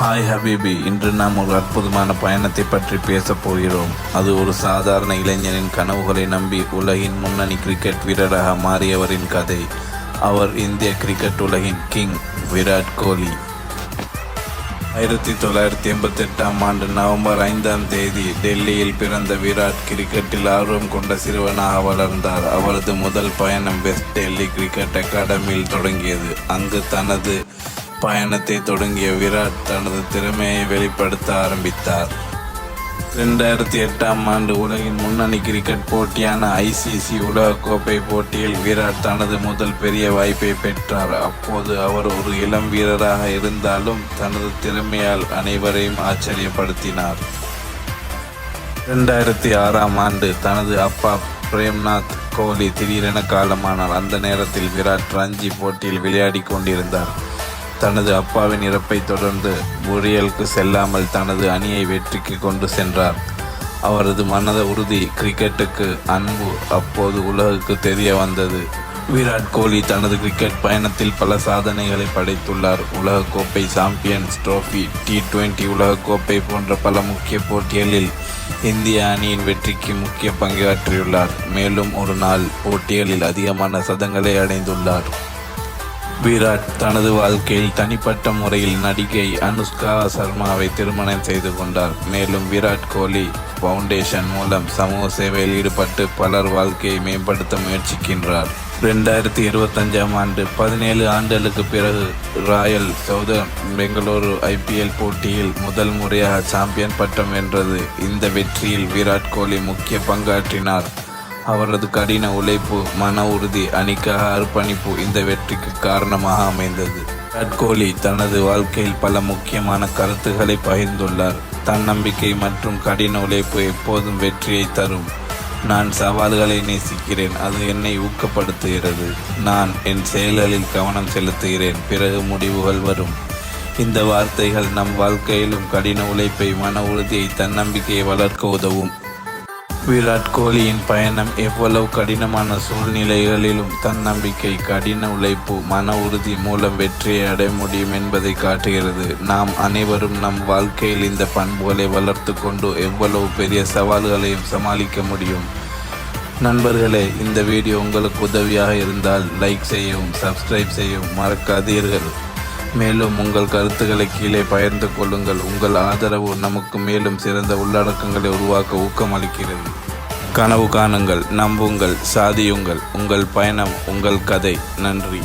Hi ஹபீபி இன்று நாம் ஒரு அற்புதமான பயணத்தை பற்றி பேசப் போகிறோம். அது ஒரு சாதாரண இளைஞனின் கனவுகளை நம்பி உலகின் முன்னணி கிரிக்கெட் வீரராக மாறியவரின் கதை. அவர் இந்திய கிரிக்கெட் உலகின் கிங் விராட் கோலி. ஆயிரத்தி தொள்ளாயிரத்தி எண்பத்தி எட்டாம் ஆண்டு நவம்பர் ஐந்தாம் தேதி டெல்லியில் பிறந்த விராட் கிரிக்கெட்டில் ஆர்வம் கொண்ட சிறுவனாக வளர்ந்தார். அவரது முதல் பயணம் வெஸ்ட் டெல்லி கிரிக்கெட் அகாடமியில் தொடங்கியது. அங்கு தனது பயணத்தை தொடங்கிய விராட் தனது திறமையை வெளிப்படுத்த ஆரம்பித்தார். ரெண்டாயிரத்தி எட்டாம் ஆண்டு உலகின் முன்னணி கிரிக்கெட் போட்டியான ஐசிசி உலகக்கோப்பை போட்டியில் விராட் தனது முதல் பெரிய வாய்ப்பை பெற்றார். அப்போது அவர் ஒரு இளம் வீரராக இருந்தாலும் தனது திறமையால் அனைவரையும் ஆச்சரியப்படுத்தினார். ரெண்டாயிரத்தி ஆறாம் ஆண்டு தனது அப்பா பிரேம்நாத் கோலி திடீரென காலமானார். அந்த நேரத்தில் விராட் ரஞ்சி போட்டியில் விளையாடி கொண்டிருந்தார். தனது அப்பாவின் இறப்பை தொடர்ந்து புரியலுக்கு செல்லாமல் தனது அணியை வெற்றிக்கு கொண்டு சென்றார். அவரது மனத உறுதி கிரிக்கெட்டுக்கு அன்பு அப்போது உலகுக்கு தெரிய வந்தது. விராட் கோலி தனது கிரிக்கெட் பயணத்தில் பல சாதனைகளை படைத்துள்ளார். உலகக்கோப்பை சாம்பியன்ஸ் ட்ரோஃபி டி டுவெண்டி உலகக்கோப்பை போன்ற பல முக்கிய போட்டிகளில் இந்திய அணியின் வெற்றிக்கு முக்கிய பங்காற்றியுள்ளார் மேலும் ஒரு நாள் போட்டிகளில் அதிகமான சதங்களை அடைந்துள்ளார். விராட் தனது வாழ்க்கையில் தனிப்பட்ட முறையில் நடிகை அனுஷ்கா சர்மாவை திருமணம் செய்து கொண்டார். மேலும் விராட் கோலி ஃபவுண்டேஷன் மூலம் சமூக சேவையில் ஈடுபட்டு பலர் வாழ்க்கையை மேம்படுத்த முயற்சிக்கின்றார். ரெண்டாயிரத்தி இருபத்தஞ்சாம் ஆண்டு பதினேழு ஆண்டுகளுக்கு பிறகு ராயல் சவுதர்ன் பெங்களூரு ஐபிஎல் போட்டியில் முதல் முறையாக சாம்பியன் பட்டம் வென்றது. இந்த வெற்றியில் விராட் கோலி முக்கிய பங்காற்றினார். அவரது கடின உழைப்பு மன உறுதி அணிக்காக அர்ப்பணிப்பு இந்த வெற்றிக்கு காரணமாக அமைந்தது. விராட் கோலி தனது வாழ்க்கையில் பல முக்கியமான கருத்துக்களை பகிர்ந்துள்ளார். தன்னம்பிக்கை மற்றும் கடின உழைப்பு எப்போதும் வெற்றியை தரும். நான் சவால்களை நேசிக்கிறேன் அது என்னை ஊக்கப்படுத்துகிறது. நான் என் செயல்களில் கவனம் செலுத்துகிறேன் பிறகு முடிவுகள் வரும். இந்த வார்த்தைகள் நம் வாழ்க்கையிலும் கடின உழைப்பை மன உறுதியை தன்னம்பிக்கையை வளர்க்க உதவும். விராட் கோலியின் பயணம் எவ்வளவு கடினமான சூழ்நிலைகளிலும் தன்னம்பிக்கை கடின உழைப்பு மன உறுதி மூலம் வெற்றியை அடைய முடியும் என்பதை காட்டுகிறது. நாம் அனைவரும் நம் வாழ்க்கையில் இந்த பண்புகளை வளர்த்து கொண்டு எவ்வளவு பெரிய சவால்களையும் சமாளிக்க முடியும். நண்பர்களே இந்த வீடியோ உங்களுக்கு உதவியாக இருந்தால் லைக் செய்யவும் சப்ஸ்கிரைப் செய்யவும் மறக்காதீர்கள். மேலும் உங்கள் கருத்துக்களை கீழே பகிர்ந்து கொள்ளுங்கள். உங்கள் ஆதரவு நமக்கு மேலும் சிறந்த உள்ளடக்கங்களை உருவாக்க ஊக்கமளிக்கிறது. கனவு காணுங்கள் நம்புங்கள் சாதியுங்கள். உங்கள் பயணம் உங்கள் கதை. நன்றி.